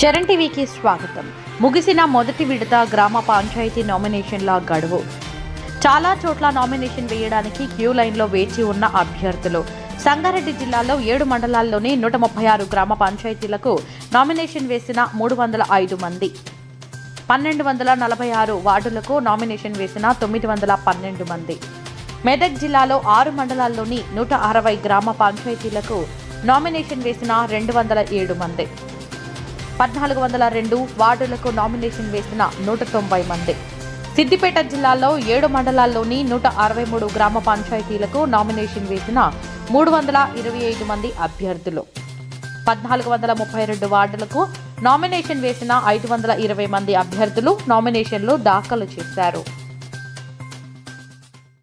చరణ్ టీవీకి స్వాగతం. ముగిసిన మొదటి విడత గ్రామ పంచాయతీ నామినేషన్ల గడువు. చాలా చోట్ల నామినేషన్ వేయడానికి క్యూ లైన్లో వేచి ఉన్న అభ్యర్థులు. సంగారెడ్డి జిల్లాలో ఏడు మండలాల్లోని నూట ముప్పై ఆరు గ్రామ పంచాయతీలకు నామినేషన్ వేసిన మూడు వందల ఐదు మంది. పన్నెండు వందల నలభై ఆరు వార్డులకు నామినేషన్ వేసిన తొమ్మిది వందల పన్నెండు మంది. మెదక్ జిల్లాలో ఆరు మండలాల్లోని నూట అరవై గ్రామ పంచాయతీలకు నామినేషన్ వేసిన రెండు వందల ఏడు మంది. పద్నాలుగు వందల రెండు వార్డులకు నామినేషన్ వేసిన నూట తొంభై మంది. సిద్దిపేట జిల్లాలో ఏడు మండలాల్లోని నూట అరవై మూడు గ్రామ పంచాయతీలకు నామినేషన్ వేసిన మూడు వందల ఇరవై ఐదు మంది అభ్యర్థులు. పద్నాలుగు వందల ముప్పై రెండు వార్డులకు నామినేషన్ వేసిన ఐదు వందల ఇరవై మంది అభ్యర్థులు నామినేషన్లు దాఖలు చేశారు.